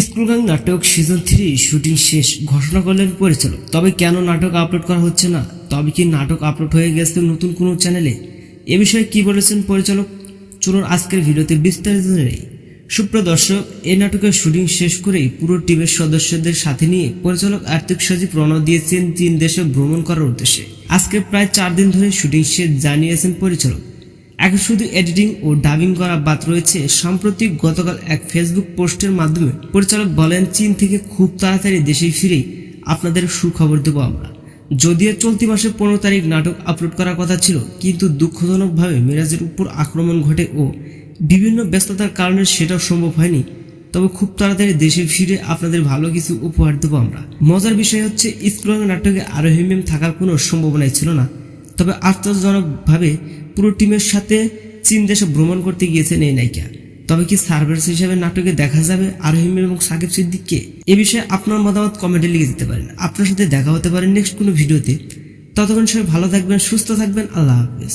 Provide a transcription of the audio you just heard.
স্কুলগাং নাটক season three shooting শেষ, ঘোষণা করলেন পরিচালক। তবে কেন নাটক আপলোড করা হচ্ছে না? তবে কি নাটক আপলোড হয়ে গেছে নতুন কোনো চ্যানেলে? এ বিষয়ে কি বলেছেন পরিচালক? চলুন আজকের ভিডিওতে বিস্তারিত নেই। সুপ্রিয় দর্শক নাটকের শুটিং শেষ করেই পুরো টিমের সদস্যদের সাথে নিয়ে পরিচালক আর্থিক সজীব রওনা দিয়েছেন তিন দেশে ভ্রমণ করার উদ্দেশ্যে। আজকে প্রায় চার দিন ধরে শুটিং শেষ, জানিয়েছেন পরিচালক। এখন শুধু এডিটিং ও ডাবিং করা বাদ রয়েছে। সাম্প্রতিক গতকাল এক ফেসবুক পোস্টের মাধ্যমে পরিচালক বলেন, চীন থেকে খুব তাড়াতাড়ি দেশে ফিরেই আপনাদের সুখবর দেবো আমরা। যদিও চলতি মাসে পনেরো তারিখ নাটক আপলোড করার কথা ছিল, কিন্তু দুঃখজনকভাবে মিরাজের উপর আক্রমণ ঘটে ও বিভিন্ন ব্যস্ততার কারণে সেটাও সম্ভব হয়নি। তবে খুব তাড়াতাড়ি দেশে ফিরে আপনাদের ভালো কিছু উপহার দেবো আমরা। মজার বিষয় হচ্ছে স্কুল নাটকে আরোহী মেম থাকার কোনো সম্ভাবনাই ছিল না। তবে আশ্চর্যজনকভাবে পুরো টিমের সাথে চীন দেশে ভ্রমণ করতে গিয়েছেন এই নায়িকা। তবে কি সার্ভার্স হিসেবে নাটকে দেখা যাবে আরোহিম এবং সাকিব সিদ্দিককে এ বিষয়ে আপনার মতামত কমেন্টে লিখে দিতে পারেন। আপনার সাথে দেখা হতে পারে নেক্সট কোনো ভিডিওতে। ততক্ষণ সবাই ভালো থাকবেন, সুস্থ থাকবেন, আল্লাহ হাফিজ।